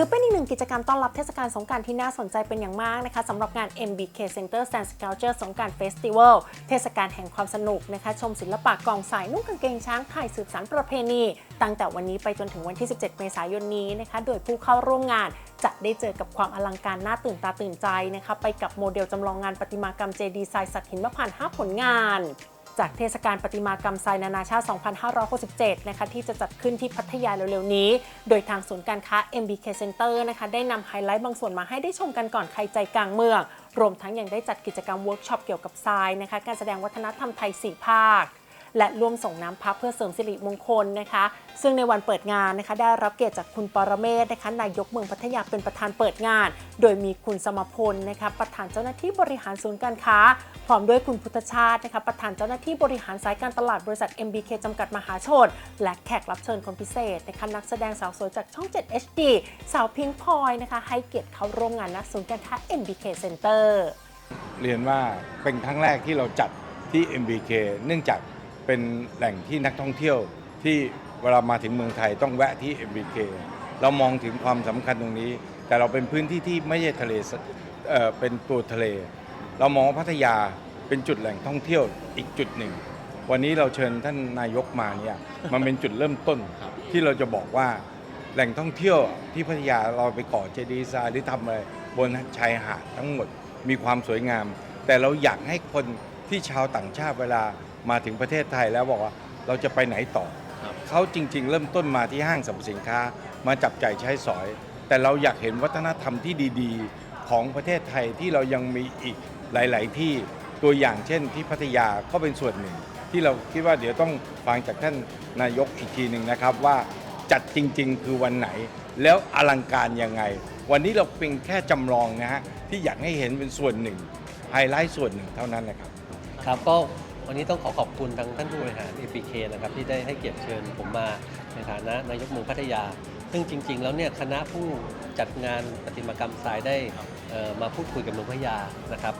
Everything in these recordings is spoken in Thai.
ถือเป็นอีกหนึ่งกิจกรรมต้อนรับเทศกาลสงการที่น่าสนใจเป็นอย่างมากนะคะสำหรับงาน MBK Center Sand Sculpture สงการเฟสติวัลเทศกาลแห่งความสนุกนะคะ ชมศิลปะกองสายนุ่งกางเกงช้างไทยสืบสานประเพณี ตั้งแต่วันนี้ไปจนถึงวันที่ 17 เมษายนนี้นะคะ โดยผู้เข้าร่วมงานจะได้เจอกับความอลังการน่าตื่นตาตื่นใจนะคะ ไปกับโมเดลจำลองงานประติมากรรมเจดีไซน์สัตว์หินมะพร้าวผลงาน จากเทศกาลประติมากรรมทรายนานาชาติ 2567 นะคะที่จะจัดขึ้นที่พัทยาเร็วๆนี้ โดยทางศูนย์การค้า MBK Center นะคะได้นำไฮไลท์บางส่วนมาให้ได้ชมกันก่อนใครใจกลางเมือง รวมทั้งยังได้จัดกิจกรรมเวิร์กช็อปเกี่ยวกับทรายนะคะการแสดงวัฒนธรรมไทย 4 ภาค และร่วมส่งน้ำพักเพื่อเสริมสิริมงคลนะคะ ซึ่งในวันเปิดงานนะคะ ได้รับเกียรติจากคุณปรเมศนะคะนายกเมืองพัทยาเป็นประธานเปิดงาน โดยมีคุณสมพลนะคะประธานเจ้าหน้าที่บริหารศูนย์การค้า พร้อมด้วยคุณพุทธชาตินะคะประธานเจ้าหน้าที่บริหารสายการตลาดบริษัท MBK จำกัดมหาชน และแขกรับเชิญคนพิเศษนะคะนักแสดงสาวสวยจากช่อง 7 HD สาวพิงพลอยนะคะให้เกียรติเข้าร่วมงานณศูนย์การค้า MBK Center เรียนว่าเป็นครั้งแรกที่เราจัดที่ MBK เนื่องจาก เป็นแหล่งที่นักท่องเที่ยวที่เวลามาถึงเมืองไทยต้องแวะที่ MBK เรามองถึงความสำคัญตรงนี้ แต่เราเป็นพื้นที่ที่ไม่ใช่ทะเลเอ่อเป็นตัวทะเล เรามองว่าพัทยาเป็นจุดแหล่งท่องเที่ยวอีกจุดหนึ่ง วันนี้เราเชิญท่านนายกมาเนี่ยมันเป็นจุดเริ่มต้นที่เราจะบอกว่าแหล่งท่องเที่ยวที่พัทยาเราไปก่อเจดีย์ทรายหรือทำอะไรบนชายหาดทั้งหมดมีความสวยงาม แต่เราอยากให้คนที่ชาวต่างชาติเวลา มาถึงประเทศไทยแล้วบอกว่าเราจะไปไหนต่อ เขาจริง ๆ เริ่มต้นมาที่ห้างสรรพสินค้ามาจับจ่ายใช้สอย แต่เราอยากเห็นวัฒนธรรมที่ดีๆ ของประเทศไทยที่เรายังมีอีกหลาย ๆ ที่ตัวอย่างเช่นที่พัทยาก็เป็นส่วนหนึ่ง ที่เราคิดว่าเดี๋ยวต้องฟังจากท่านนายกอีกทีหนึ่งนะครับว่าจัดจริง ๆ คือวันไหน แล้วอลังการยังไง วันนี้เราเป็นแค่จำลองนะฮะที่อยากให้เห็นเป็นส่วนหนึ่งไฮไลท์ส่วนหนึ่งเท่านั้นนะครับ ครับก็ วันนี้ต้องขอขอบคุณทางท่านผู้บริหาร APK นะครับที่ได้ให้เกียรติเชิญผมมาในฐานะนายกเมืองพัทยา ซึ่งจริง ๆ แล้วเนี่ยคณะผู้จัดงานประติมากรรมทรายได้มาพูดคุยกับเมืองพัทยานะครับ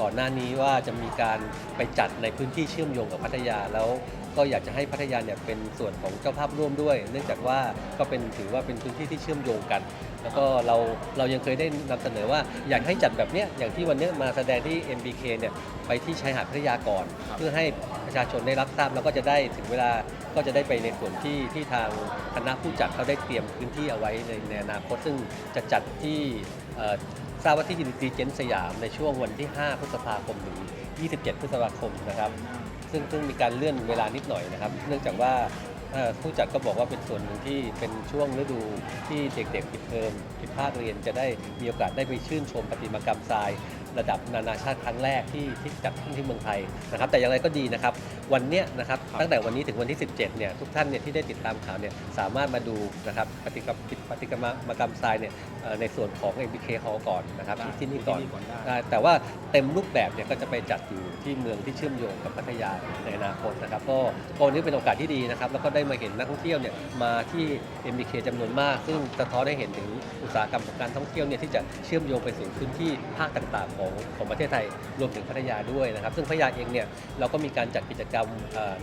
ก่อนหน้านี้ว่าจะมีการไปจัดในพื้นที่เชื่อมโยงกับพัทยาแล้วก็อยากจะให้พัทยาเนี่ยเป็นส่วนของเจ้าภาพร่วมด้วย เนื่องจากว่าก็เป็นถือว่าเป็นพื้นที่ที่เชื่อมโยงกัน แล้วก็เราเรายังเคยได้นำเสนอว่าอยากให้จัดแบบเนี้ยอย่างที่วันเนี้ยมาแสดงที่ MBK เนี่ยไปที่ชายหาดพัทยาก่อน เพื่อให้ประชาชนได้รับทราบแล้วก็จะได้ถึงเวลาก็จะได้ไปในส่วนที่ที่ทางคณะผู้จัดเขาได้เตรียมพื้นที่เอาไว้ในในอนาคตซึ่งจะจัดที่เอ่อ ทราบว่าที่ดีเจนสยามในช่วงวันที่ 5 พฤษภาคมถึง 27 พฤษภาคมนะครับ ซึ่งซึ่งมีการเลื่อนเวลานิดหน่อยนะครับ เนื่องจากว่าผู้จัดก็บอกว่าเป็นส่วนหนึ่งที่เป็นช่วงฤดูที่เด็กๆปิดเทอมปิดภาคเรียนจะได้มีโอกาสได้ไปชื่นชมประติมากรรมทราย ระดับนานาชาติครั้งแรกที่ที่จัดขึ้นที่เมืองไทยนะครับแต่อย่างไรก็ดีนะครับวันเนี้ยนะครับตั้งแต่วันนี้ถึงวันที่ 17เนี่ยทุกท่านเนี่ยที่ได้ติดตามข่าวเนี่ยสามารถมาดูนะครับปฏิกรรมปฏิกรรมกรรมทรายเนี่ยเอ่อในส่วนของ MBK Hall ก่อนนะครับที่ที่นี่ก่อน ที่นี่ก่อนได้ ได้แต่ว่าเต็มรูปแบบเนี่ยก็จะไปจัดอยู่ที่เมืองที่เชื่อมโยงกับพัทยาในอนาคตนะครับก็ก็วันนี้เป็นโอกาสที่ดีนะครับ แล้วก็ได้มาเห็นนักท่องเที่ยวเนี่ยมาที่ MBK จำนวนมาก ซึ่งสะท้อนให้เห็นถึงอุตสาหกรรมของการท่องเที่ยวเนี่ยที่จะเชื่อมโยงไปสู่พื้นที่ภาคต่างๆของของประเทศไทยรวมถึงพัทยาด้วยนะครับ ซึ่งพัทยาเองเนี่ยเราก็มีการจัดกิจกรรม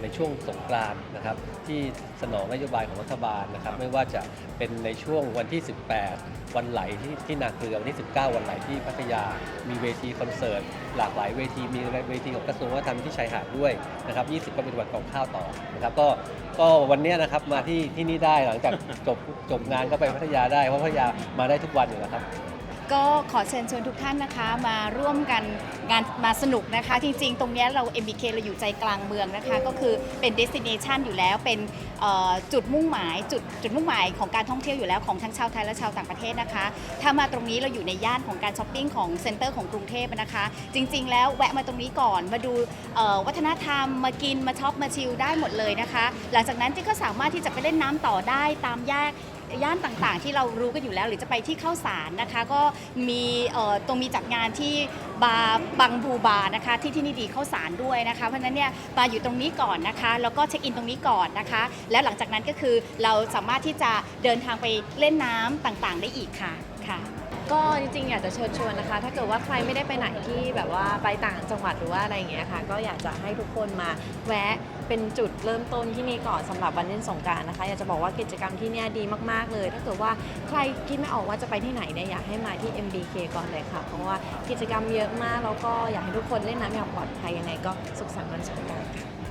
ในช่วงสงกรานต์นะครับ ที่สนองนโยบายของรัฐบาลนะครับ ไม่ว่าจะเป็นในช่วงวันที่ 18 วันไหลที่ที่นาเกลือวันที่ 19 วันไหลที่พัทยา มีเวทีคอนเสิร์ตหลากหลายเวทีมีเวทีของกระทรวงวัฒนธรรมที่ชายหาดด้วยนะครับ 20 ก็เป็นวันกองข้าวต่อนะครับก็ก็วันนี้นะครับมาที่ที่นี่ได้หลังจากจบจบงานก็ไปพัทยาได้เพราะพัทยามาได้ทุกวันอยู่แล้วครับ ก็ขอเชิญชวนทุกท่านนะคะมาร่วมกันงานมาสนุกนะคะ จริงๆ ตรงนี้เรา MBK เราอยู่ใจกลางเมืองนะคะ ก็คือเป็น destination อยู่แล้วเป็นจุดมุ่งหมายจุดจุดมุ่งหมายของการท่องเที่ยวอยู่แล้วของทั้งชาวไทยและชาวต่างประเทศนะคะ ถ้ามาตรงนี้เราอยู่ในย่านของการช้อปปิ้งของเซ็นเตอร์ของกรุงเทพนะคะ จริง ๆ แล้วแวะมาตรงนี้ก่อนมาดูวัฒนธรรมมากินมาช็อปมาชิลได้หมดเลยนะคะ หลังจากนั้นก็สามารถที่จะไปเล่นน้ำต่อได้ตามแยก ย่านต่างๆ ที่เรารู้กันอยู่แล้ว หรือจะไปที่เข้าสารนะคะ ก็มีเอ่อตรงมีจัดงานที่บาร์บางบูบาร์นะคะที่ที่นี่ดีเข้าสารด้วยนะคะเพราะฉะนั้นเนี่ยมาอยู่ตรงนี้ก่อนนะคะ แล้วก็เช็คอินตรงนี้ก่อนนะคะ แล้วหลังจากนั้นก็คือเราสามารถที่จะเดินทางไปเล่นน้ำต่างๆ ได้อีกค่ะค่ะ ก็จริงๆอยากจะเชิญชวนนะคะ ถ้าเกิดว่าใครไม่ได้ไปไหนที่แบบว่าไปต่างจังหวัดหรือว่าอะไรอย่างเงี้ยค่ะ ก็อยากจะให้ทุกคนมาแวะเป็นจุดเริ่มต้นที่นี่ก่อนสำหรับวันเล่นสงกรารนะคะ อยากจะบอกว่ากิจกรรมที่เนี่ยดีมากๆเลย ถ้าเกิดว่าใครคิดไม่ออกว่าจะไปที่ไหนเนี่ยอยากให้มาที่ MBK ก่อนเลยค่ะ เพราะว่ากิจกรรมเยอะมากแล้วก็อยากให้ทุกคนเล่นน้ำอย่างปลอดภัยยังไงก็สุขสันต์วันสงกรานต์ค่ะ